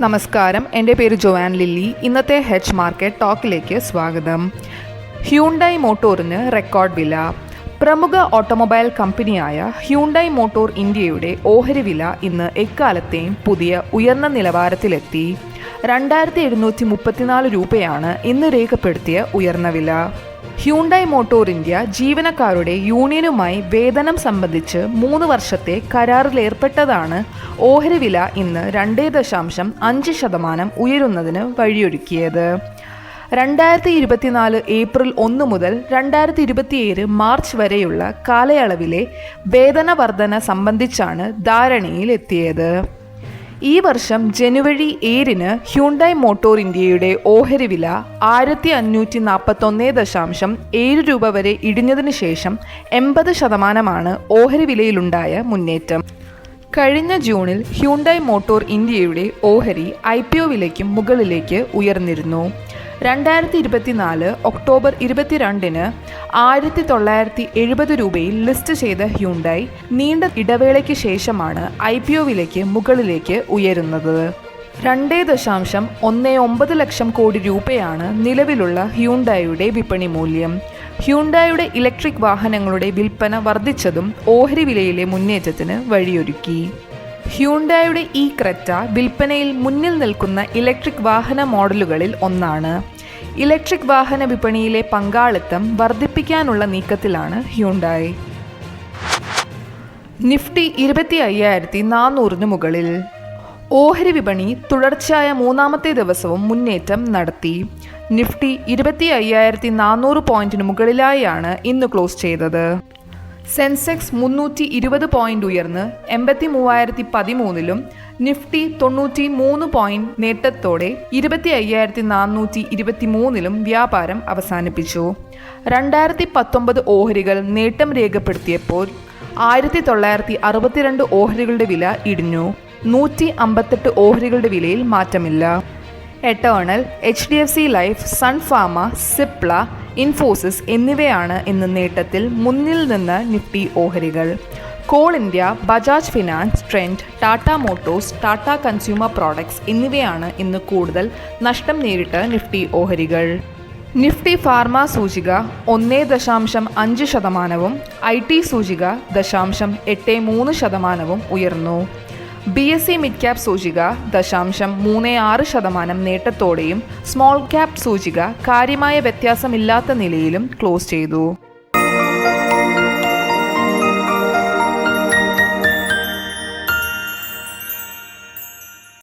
നമസ്കാരം. എന്റെ പേര് ജോവാൻ ലില്ലി. ഇന്നത്തെ ഹെച്ച് മാർക്കറ്റ് ടോക്കിലേക്ക് സ്വാഗതം. ഹ്യൂണ്ടായി മോട്ടോറിന് റെക്കോർഡ് വില. പ്രമുഖ ഓട്ടോമൊബൈൽ കമ്പനിയായ ഹ്യൂണ്ടായി മോട്ടോർ ഇന്ത്യയുടെ ഓഹരി വില ഇന്ന് എക്കാലത്തെയും പുതിയ ഉയർന്ന നിലവാരത്തിലെത്തി. രണ്ടായിരത്തി എഴുന്നൂറ്റി മുപ്പത്തിനാല് രൂപയാണ് ഇന്ന് രേഖപ്പെടുത്തിയ ഉയർന്ന വില. ഹ്യൂണ്ടായി മോട്ടോർ ഇന്ത്യ ജീവനക്കാരുടെ യൂണിയനുമായി വേതനം സംബന്ധിച്ച് മൂന്ന് വർഷത്തെ കരാറിലേർപ്പെട്ടതാണ് ഓഹരി വില ഇന്ന് രണ്ടേ ദശാംശം അഞ്ച് ശതമാനം ഉയരുന്നതിന് വഴിയൊരുക്കിയത്. രണ്ടായിരത്തി ഇരുപത്തിനാല് ഏപ്രിൽ ഒന്ന് മുതൽ രണ്ടായിരത്തി ഇരുപത്തിയേഴ് മാർച്ച് വരെയുള്ള കാലയളവിലെ വേതന വർധന സംബന്ധിച്ചാണ് ധാരണയിലെത്തിയത്. ഈ വർഷം ജനുവരി ഏഴിന് ഹ്യൂണ്ടായ് മോട്ടോർ ഇന്ത്യയുടെ ഓഹരി വില ആയിരത്തി അഞ്ഞൂറ്റി നാൽപ്പത്തൊന്ന് ദശാംശം ഏഴ് രൂപ വരെ ഇടിഞ്ഞതിനു ശേഷം എൺപത് ശതമാനമാണ് ഓഹരി വിലയിലുണ്ടായ മുന്നേറ്റം. കഴിഞ്ഞ ജൂണിൽ ഹ്യൂണ്ടായ് മോട്ടോർ ഇന്ത്യയുടെ ഓഹരി ഐ പി ഒ വിലയ്ക്കും മുകളിലേക്ക് ഉയർന്നിരുന്നു. രണ്ടായിരത്തി ഇരുപത്തിനാല് ഒക്ടോബർ ഇരുപത്തിരണ്ടിന് ആയിരത്തി തൊള്ളായിരത്തി എഴുപത് രൂപയിൽ ലിസ്റ്റ് ചെയ്ത ഹ്യൂണ്ടായി നീണ്ട ഇടവേളയ്ക്ക് ശേഷമാണ് ഐ പി ഒ വിലയ്ക്ക് മുകളിലേക്ക് ഉയരുന്നത്. രണ്ടേ ദശാംശം ഒന്ന് ഒമ്പത് ലക്ഷം കോടി രൂപയാണ് നിലവിലുള്ള ഹ്യൂണ്ടായുടെ വിപണി മൂല്യം. ഹ്യൂണ്ടായുടെ ഇലക്ട്രിക് വാഹനങ്ങളുടെ വിൽപ്പന വർദ്ധിച്ചതും ഓഹരി വിലയിലെ മുന്നേറ്റത്തിന് വഴിയൊരുക്കി. ഹ്യൂണ്ടായുടെ ഈ ക്രെറ്റ വിൽപ്പനയിൽ മുന്നിൽ നിൽക്കുന്ന ഇലക്ട്രിക് വാഹന മോഡലുകളിൽ ഒന്നാണ്. ഇലക്ട്രിക് വാഹന വിപണിയിലെ പങ്കാളിത്തം വർദ്ധിപ്പിക്കാനുള്ള നീക്കത്തിലാണ് ഹ്യൂണ്ടായി. നിഫ്റ്റി ഇരുപത്തി അയ്യായിരത്തി നാനൂറിന് മുകളിൽ ഓഹരി വിപണി തുടർച്ചയായ മൂന്നാമത്തെ ദിവസവും മുന്നേറ്റം നടത്തി. നിഫ്റ്റി ഇരുപത്തി അയ്യായിരത്തി നാനൂറ് പോയിന്റിന് മുകളിലായാണ് ഇന്ന് ക്ലോസ് ചെയ്തത്. സെൻസെക്സ് മുന്നൂറ്റി ഇരുപത് പോയിന്റ് ഉയർന്ന് എൺപത്തി മൂവായിരത്തി പതിമൂന്നിലും നിഫ്റ്റി തൊണ്ണൂറ്റി മൂന്ന് പോയിന്റ് നേട്ടത്തോടെ ഇരുപത്തി അയ്യായിരത്തി നാനൂറ്റി ഇരുപത്തി മൂന്നിലും വ്യാപാരം അവസാനിപ്പിച്ചു. രണ്ടായിരത്തി പത്തൊമ്പത് ഓഹരികൾ നേട്ടം രേഖപ്പെടുത്തിയപ്പോൾ ആയിരത്തി തൊള്ളായിരത്തി അറുപത്തിരണ്ട് ഓഹരികളുടെ വില ഇടിഞ്ഞു. നൂറ്റി അമ്പത്തെട്ട് ഓഹരികളുടെ വിലയിൽ മാറ്റമില്ല. Eternal H D F C life sun pharma Cipla Infosys എന്നിവയാണ് ഇന്ന് നേട്ടത്തിൽ മുന്നിൽ നിന്ന് നിഫ്റ്റി ഓഹരികൾ. Coal India Bajaj finance Trent Tata Motors Tata consumer products എന്നിവയാണ് ഇന്ന് കൂടുതൽ നഷ്ടം നേരിട്ട് നിഫ്റ്റി ഓഹരികൾ. നിഫ്റ്റി ഫാർമ സൂചിക ഒന്നേ ദശാംശം അഞ്ച് ശതമാനവും ഐ ടി സൂചിക ദശാംശം എട്ട് മൂന്ന് ശതമാനവും ഉയർന്നു. B S E mid cap സൂചിക ദശാംശം മൂന്ന് ആറ് ശതമാനം നേട്ടത്തോടെയും സ്മോൾ ക്യാപ് സൂചിക കാര്യമായ വ്യത്യാസമില്ലാത്ത നിലയിലും ക്ലോസ് ചെയ്തു.